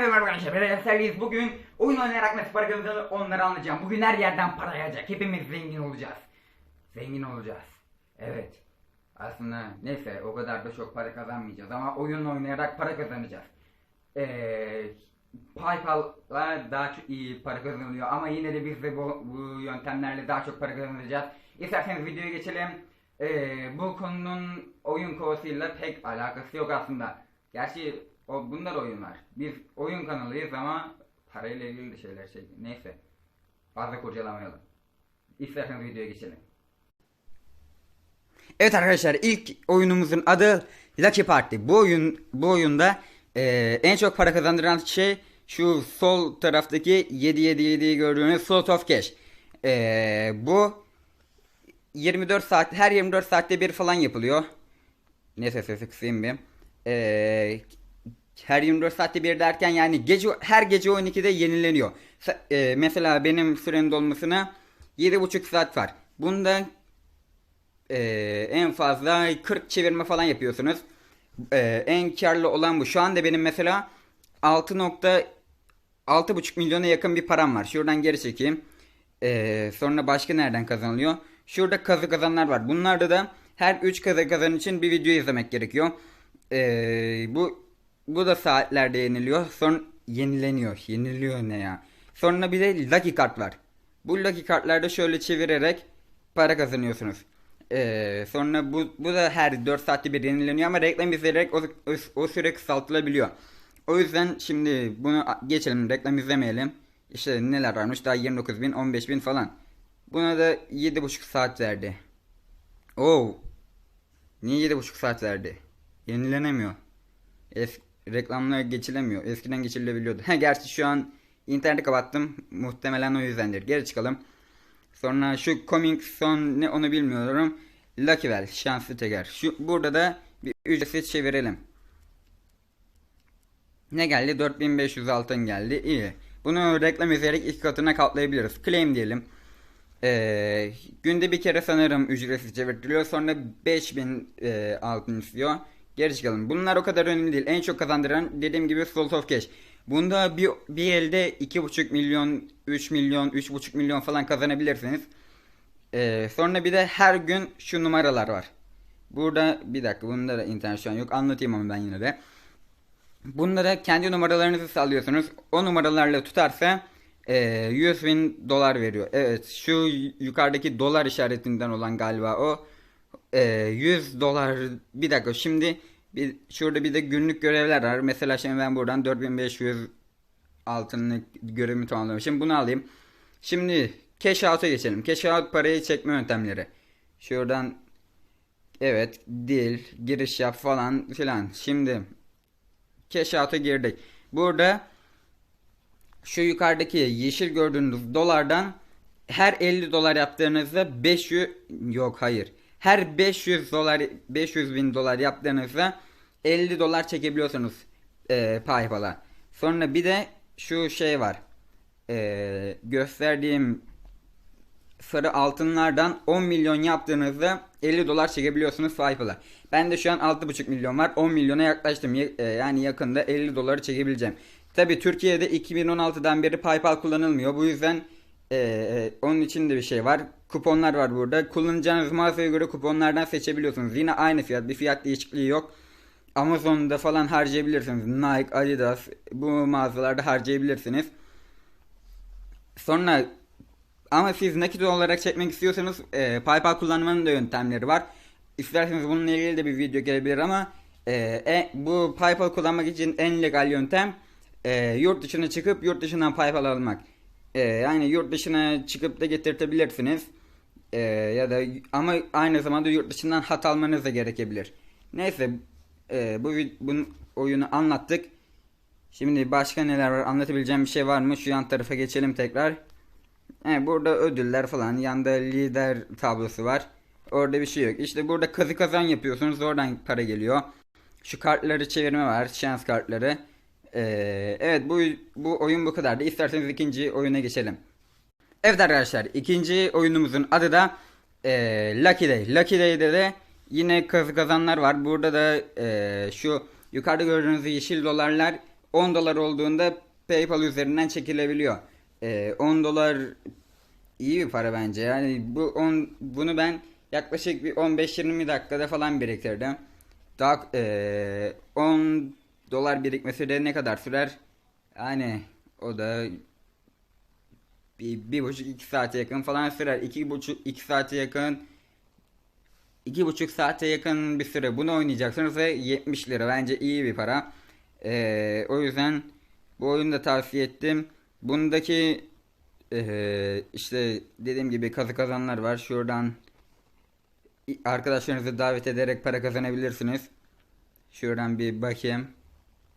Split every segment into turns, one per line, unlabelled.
Merhaba arkadaşlar, ben Eserliyiz. Bugün oyun oynayarak nasıl para kazanılır onları anlatacağım. Bugün her yerden para yağacak. Hepimiz zengin olacağız. Zengin olacağız. Evet. Aslında neyse o kadar da çok para kazanmayacağız ama oyun oynayarak para kazanacağız. Ee, PayPal'la daha çok iyi para kazanılıyor ama yine de biz de bu, bu yöntemlerle daha çok para kazanacağız. İsterseniz videoya geçelim. Ee, bu konunun oyun kovasıyla pek alakası yok aslında. Gerçi o bunlar oyunlar. Biz oyun kanalıyız ama parayla ilgili de şeyler şey. Neyse. Fazla kurcalamayalım. İsterseniz videoya geçelim. Evet arkadaşlar ilk oyunumuzun adı Lucky Party. Bu oyun bu oyunda eee, en çok para kazandıran şey şu sol taraftaki 777'yi gördüğünüz Slot of Cash. Eee, bu 24 saat her 24 saatte bir falan yapılıyor. Neyse sesi kısayım bir. Eee, her 24 saatte bir derken yani gece her gece 12'de yenileniyor. Eee, mesela benim sürenin dolmasına 7,5 saat var. Bunda ee, en fazla 40 çevirme falan yapıyorsunuz. Ee, en karlı olan bu. Şu anda benim mesela 6.6,5 milyona yakın bir param var. Şuradan geri çekeyim. Ee, sonra başka nereden kazanılıyor? Şurada kazı kazanlar var. Bunlarda da her 3 kazı kazan için bir video izlemek gerekiyor. Ee, bu bu da saatlerde yeniliyor. Son yenileniyor. Yeniliyor ne ya? Sonra bir de lucky kart var. Bu lucky kartlarda şöyle çevirerek para kazanıyorsunuz. Ee, sonra bu, bu da her 4 saatte bir yenileniyor ama reklam izleyerek o, o, o süre kısaltılabiliyor. O yüzden şimdi bunu geçelim reklam izlemeyelim. İşte neler varmış daha 29 bin 15 bin falan. Buna da 7,5 saat verdi. Oo. Niye 7,5 saat verdi? Yenilenemiyor. Es reklamlar geçilemiyor. Eskiden geçilebiliyordu. Ha gerçi şu an interneti kapattım. Muhtemelen o yüzdendir. Geri çıkalım. Sonra şu Coming Son ne onu bilmiyorum. Lucky Well şanslı teker. Şu burada da bir ücretsiz çevirelim. Ne geldi? 4500 altın geldi. İyi. Bunu reklam izleyerek iki katına katlayabiliriz. Claim diyelim. Ee, günde bir kere sanırım ücretsiz çevirtiliyor. Sonra 5000 e, altın istiyor. Geri çıkalım. Bunlar o kadar önemli değil. En çok kazandıran dediğim gibi Salt of Cash. Bunda bir, bir elde 2,5 milyon, 3 milyon, 3,5 milyon falan kazanabilirsiniz. Ee, sonra bir de her gün şu numaralar var. Burada bir dakika bunda da internet şu an yok. Anlatayım ama ben yine de. Bunlara kendi numaralarınızı sallıyorsunuz. O numaralarla tutarsa e, 100 bin dolar veriyor. Evet şu yukarıdaki dolar işaretinden olan galiba o. E, 100 dolar bir dakika şimdi bir, şurada bir de günlük görevler var. Mesela şimdi ben buradan 4500 altınlık görevimi tamamlamışım. Bunu alayım. Şimdi cash out'a geçelim. Cash out parayı çekme yöntemleri. Şuradan evet dil giriş yap falan filan. Şimdi cash out'a girdik. Burada şu yukarıdaki yeşil gördüğünüz dolardan her 50 dolar yaptığınızda 500 yok hayır. Her 500 dolar 500 bin dolar yaptığınızda 50 dolar çekebiliyorsunuz e, PayPal'a. Sonra bir de şu şey var. E, gösterdiğim sarı altınlardan 10 milyon yaptığınızda 50 dolar çekebiliyorsunuz PayPal'a. Ben de şu an 6,5 milyon var. 10 milyona yaklaştım. Ya- e, Yani yakında 50 doları çekebileceğim. Tabi Türkiye'de 2016'dan beri PayPal kullanılmıyor. Bu yüzden e, e, onun için de bir şey var. Kuponlar var burada. Kullanacağınız mağazaya göre kuponlardan seçebiliyorsunuz. Yine aynı fiyat. Bir fiyat değişikliği yok. Amazon'da falan harcayabilirsiniz. Nike, Adidas bu mağazalarda harcayabilirsiniz. Sonra ama siz nakit olarak çekmek istiyorsanız e, PayPal kullanmanın da yöntemleri var. İsterseniz bununla ilgili de bir video gelebilir ama e, e, bu PayPal kullanmak için en legal yöntem e, yurt dışına çıkıp yurt dışından PayPal almak. E, yani yurt dışına çıkıp da getirtebilirsiniz. E, ya da ama aynı zamanda yurt dışından hat almanız da gerekebilir. Neyse e, bu bunun oyunu anlattık. Şimdi başka neler var anlatabileceğim bir şey var mı? Şu yan tarafa geçelim tekrar. He, burada ödüller falan. Yanda lider tablosu var. Orada bir şey yok. İşte burada kazı kazan yapıyorsunuz. Oradan para geliyor. Şu kartları çevirme var. Şans kartları. Ee, evet bu bu oyun bu kadardı. İsterseniz ikinci oyuna geçelim. Evet arkadaşlar ikinci oyunumuzun adı da eee Lucky Day. Lucky Day'de de yine kazı kazanlar var. Burada da eee, şu yukarıda gördüğünüz yeşil dolarlar 10 dolar olduğunda PayPal üzerinden çekilebiliyor. Ee, 10 dolar iyi bir para bence. Yani bu on, bunu ben yaklaşık bir 15-20 dakikada falan biriktirdim. Daha ee, 10 dolar birikmesi de ne kadar sürer? Yani o da bir, bir buçuk iki saate yakın falan sürer. İki buçuk iki saate yakın iki buçuk saate yakın bir süre bunu oynayacaksınız ve 70 lira bence iyi bir para. Ee, o yüzden bu oyunu da tavsiye ettim. Bundaki ee, işte dediğim gibi kazı kazanlar var. Şuradan arkadaşlarınızı davet ederek para kazanabilirsiniz. Şuradan bir bakayım.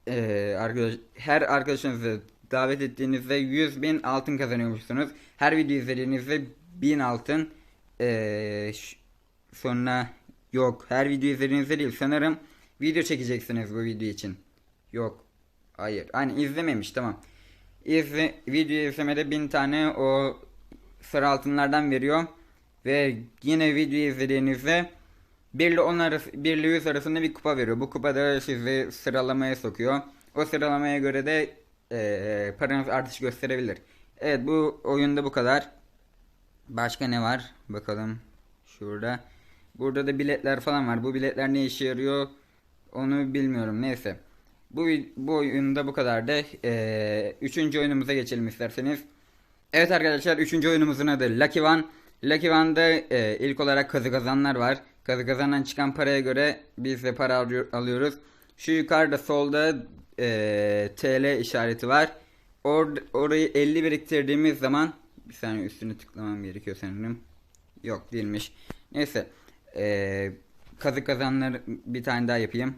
Ee, arkadaş, her arkadaşınızı davet ettiğinizde 100 bin altın kazanıyormuşsunuz. Her video izlediğinizde 1000 altın. Ee, ş- sonra yok her video izlediğinizde değil sanırım video çekeceksiniz bu video için. Yok. Hayır. Hani izlememiş tamam. İzle, video izlemede 1000 tane o sarı altınlardan veriyor. Ve yine video izlediğinizde 1 ile 10 arası, 1 ile 100 arasında bir kupa veriyor. Bu kupa da sizi sıralamaya sokuyor. O sıralamaya göre de eee paranız artış gösterebilir. Evet bu oyunda bu kadar. Başka ne var? Bakalım şurada. Burada da biletler falan var. Bu biletler ne işe yarıyor? Onu bilmiyorum. Neyse. Bu bu oyunda bu kadar da. Eee üçüncü oyunumuza geçelim isterseniz. Evet arkadaşlar üçüncü oyunumuzun adı Lucky One. Lucky One'da e, ilk olarak kazı kazanlar var. Kazı kazandan çıkan paraya göre biz de para alıyor- alıyoruz. Şu yukarıda solda e, TL işareti var. Or, orayı 50 biriktirdiğimiz zaman bir saniye üstünü tıklamam gerekiyor sanırım. Yok değilmiş. Neyse. E, kazı kazanları bir tane daha yapayım.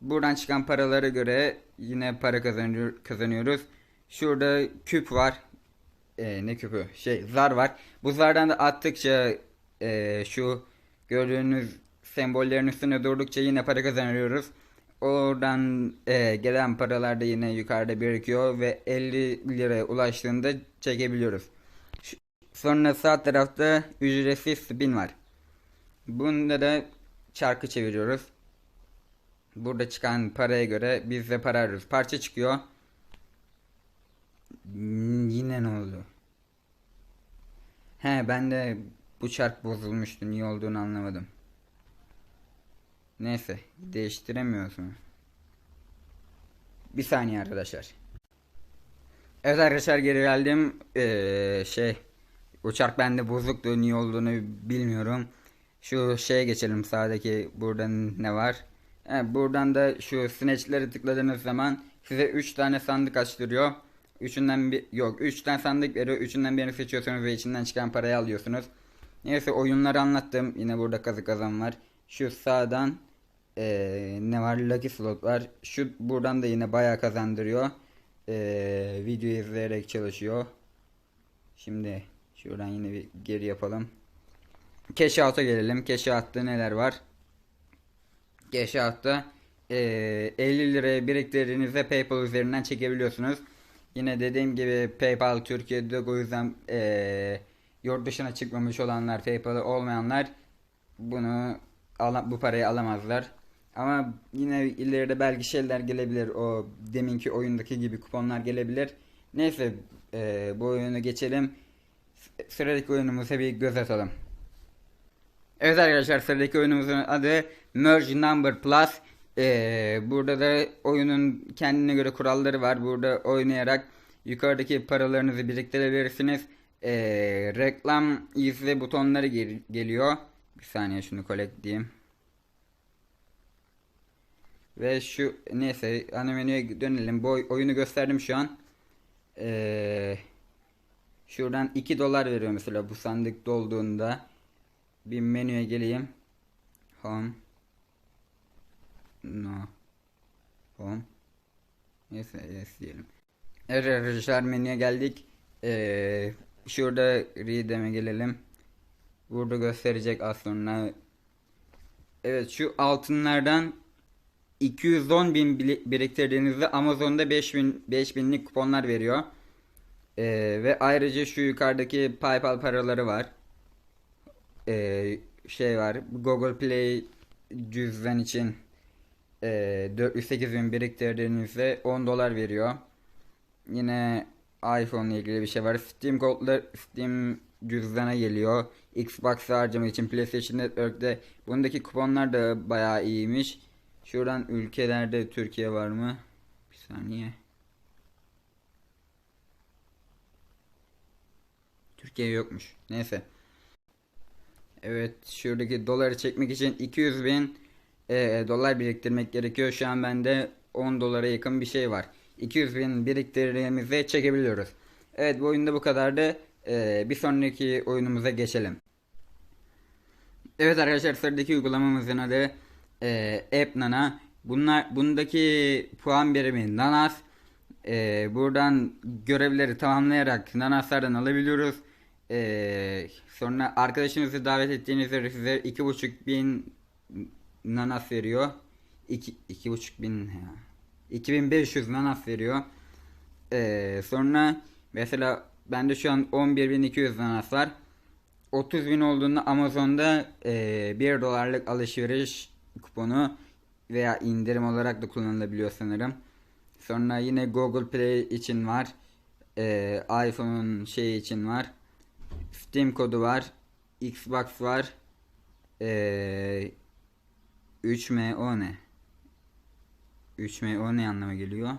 Buradan çıkan paralara göre yine para kazanıyor, kazanıyoruz. Şurada küp var. Ee, ne küpü? Şey zar var. Bu zardan da attıkça ee, şu gördüğünüz sembollerin üstüne durdukça yine para kazanıyoruz. Oradan ee, gelen paralar da yine yukarıda birikiyor ve 50 liraya ulaştığında çekebiliyoruz. Sonra sağ tarafta ücretsiz spin var. Bunda da çarkı çeviriyoruz. Burada çıkan paraya göre biz de para arıyoruz. Parça çıkıyor. Hmm, Yine ne oldu? He ben de bu çark bozulmuştu. Niye olduğunu anlamadım. Neyse değiştiremiyorsun. Bir saniye arkadaşlar. Evet arkadaşlar geri geldim. Ee, şey bu çark bende bozuktu. Niye olduğunu bilmiyorum. Şu şeye geçelim sağdaki burada ne var? He, buradan da şu snatch'leri tıkladığınız zaman size 3 tane sandık açtırıyor. Üçünden bir yok 3 tane sandık veriyor. Üçünden birini seçiyorsunuz ve içinden çıkan parayı alıyorsunuz. Neyse oyunları anlattım. Yine burada kazı kazan var. Şu sağdan eee, ne var? Lucky slot var. Şu buradan da yine bayağı kazandırıyor. Eee video izleyerek çalışıyor. Şimdi şuradan yine bir geri yapalım. Cash out'a gelelim. Cash out'ta neler var? Cash out'ta eee 50 liraya biriktirdiğinizde PayPal üzerinden çekebiliyorsunuz. Yine dediğim gibi PayPal Türkiye'de o yüzden eee yurt dışına çıkmamış olanlar, PayPal'ı olmayanlar bunu bu parayı alamazlar. Ama yine ileride belki şeyler gelebilir. O deminki oyundaki gibi kuponlar gelebilir. Neyse eee, bu oyunu geçelim. Sıradaki oyunumuza bir göz atalım. Evet arkadaşlar sıradaki oyunumuzun adı Merge Number Plus. Ee, burada da oyunun kendine göre kuralları var. Burada oynayarak yukarıdaki paralarınızı biriktirebilirsiniz. Ee, reklam izle butonları gel- geliyor. Bir saniye şunu collect diyeyim. Ve şu neyse ana menüye dönelim. Bu oy- oyunu gösterdim şu an. Ee, şuradan 2 dolar veriyor mesela bu sandık dolduğunda. Bir menüye geleyim. Home. No. Home. Neyse yes diyelim. Evet menüye geldik. Ee, şurada read'e gelelim. Burada gösterecek az sonra. Evet şu altınlardan 210 bin biriktirdiğinizde Amazon'da 5000 5000'lik kuponlar veriyor. Ee, ve ayrıca şu yukarıdaki PayPal paraları var. Ee, şey var. Google Play cüzdan için e, 408 bin biriktirdiğinizde 10 dolar veriyor. Yine iPhone ile ilgili bir şey var. Steam kodlar Steam cüzdana geliyor. Xbox harcama için PlayStation Network'te bundaki kuponlar da bayağı iyiymiş. Şuradan ülkelerde Türkiye var mı? Bir saniye. Türkiye yokmuş. Neyse. Evet şuradaki doları çekmek için 200 bin e, dolar biriktirmek gerekiyor. Şu an bende 10 dolara yakın bir şey var. 200 bin biriktirdiğimizde çekebiliyoruz. Evet bu oyunda bu kadardı. E, bir sonraki oyunumuza geçelim. Evet arkadaşlar sıradaki uygulamamızın adı e, App Nana. Bunlar bundaki puan birimi Nanas. E, buradan görevleri tamamlayarak Nanaslardan alabiliyoruz. E, sonra arkadaşınızı davet ettiğinizde size 2.5 bin Nanas veriyor. 2 2.5 bin ya. 2500 Nanas veriyor. E, sonra mesela bende şu an 11.200 Nanas var. 30 bin olduğunda Amazon'da e, 1 dolarlık alışveriş kuponu veya indirim olarak da kullanılabiliyor sanırım. Sonra yine Google Play için var. E, iPhone'un şey için var. Steam kodu var. Xbox var. E, 3MO ne? 3MO ne anlama geliyor?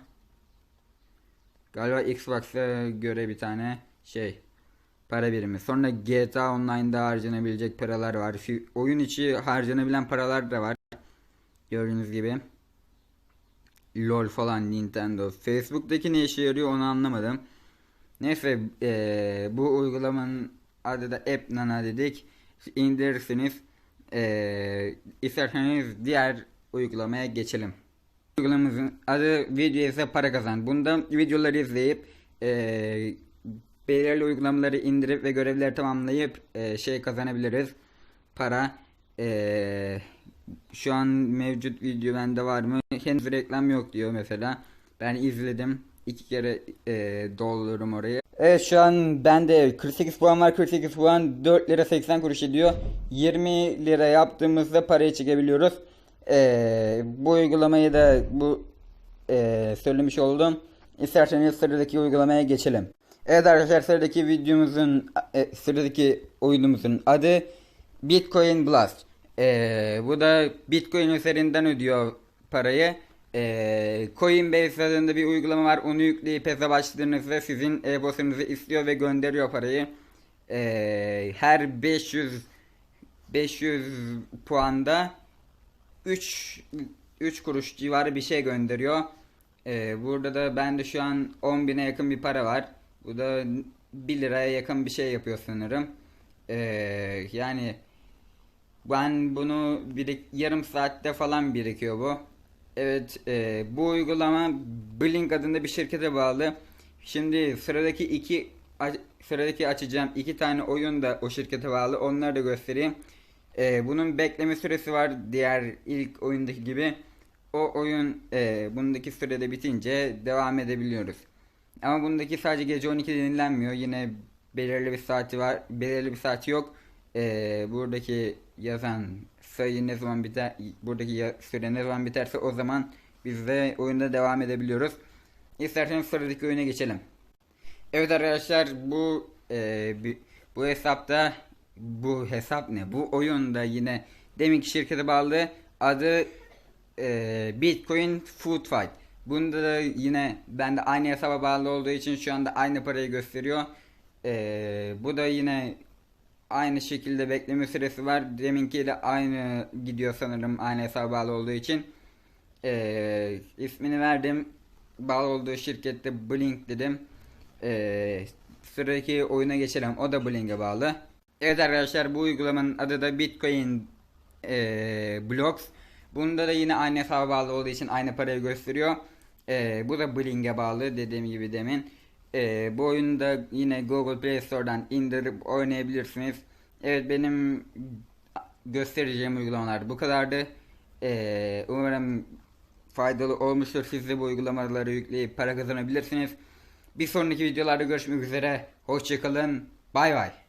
Galiba Xbox'a göre bir tane şey para birimi. Sonra GTA Online'da harcanabilecek paralar var. Oyun içi harcanabilen paralar da var. Gördüğünüz gibi. LOL falan Nintendo. Facebook'taki ne işe yarıyor onu anlamadım. Neyse eee, bu uygulamanın adı da App Nana dedik. İndirirsiniz. Eee isterseniz diğer uygulamaya geçelim. Uygulamamızın adı video ise para kazan. Bunda videoları izleyip eee belirli uygulamaları indirip ve görevleri tamamlayıp eee, şey kazanabiliriz. Para. Eee, şu an mevcut video bende var mı? Henüz reklam yok diyor mesela. Ben izledim. iki kere eee doldururum orayı. Evet şu an bende 48 puan var. 48 puan 4 lira 80 kuruş ediyor. 20 lira yaptığımızda parayı çekebiliyoruz. Eee, bu uygulamayı da bu eee, söylemiş oldum. İsterseniz sıradaki uygulamaya geçelim. Evet arkadaşlar sıradaki videomuzun e, sıradaki oyunumuzun adı Bitcoin Blast. Eee, bu da Bitcoin üzerinden ödüyor parayı. Eee Coinbase adında bir uygulama var. Onu yükleyip hesap açtığınızda sizin e-postanızı istiyor ve gönderiyor parayı. Eee, her 500 500 puanda 3 3 kuruş civarı bir şey gönderiyor. Ee, burada da bende şu an 10 bine yakın bir para var. Bu da 1 liraya yakın bir şey yapıyor sanırım. Ee, yani ben bunu birik, yarım saatte falan birikiyor bu. Evet, e, bu uygulama Blink adında bir şirkete bağlı. Şimdi sıradaki iki sıradaki açacağım iki tane oyun da o şirkete bağlı. Onları da göstereyim. E, bunun bekleme süresi var diğer ilk oyundaki gibi. O oyun e, bundaki sürede bitince devam edebiliyoruz. Ama bundaki sadece gece 12 dinlenmiyor. Yine belirli bir saati var. Belirli bir saati yok. E, buradaki yazan sayı ne zaman biter, buradaki süre ne zaman biterse o zaman biz de oyunda devam edebiliyoruz. İsterseniz sıradaki oyuna geçelim. Evet arkadaşlar bu e, bu hesapta bu hesap ne? Bu oyunda yine deminki şirkete bağlı adı e, Bitcoin Food Fight. Bunda da yine ben de aynı hesaba bağlı olduğu için şu anda aynı parayı gösteriyor. E, bu da yine aynı şekilde bekleme süresi var. Deminkiyle aynı gidiyor sanırım aynı hesaba bağlı olduğu için. E, ismini verdim. Bağlı olduğu şirkette Blink dedim. Ee, sıradaki oyuna geçelim. O da Blink'e bağlı. Evet arkadaşlar bu uygulamanın adı da Bitcoin ee, Blocks. Bunda da yine aynı hesaba bağlı olduğu için aynı parayı gösteriyor. Ee, bu da Blink'e bağlı dediğim gibi demin. Ee, bu oyunu da yine Google Play Store'dan indirip oynayabilirsiniz. Evet benim göstereceğim uygulamalar bu kadardı. Ee, umarım faydalı olmuştur. Siz de bu uygulamaları yükleyip para kazanabilirsiniz. Bir sonraki videolarda görüşmek üzere. Hoşçakalın. Bay bay.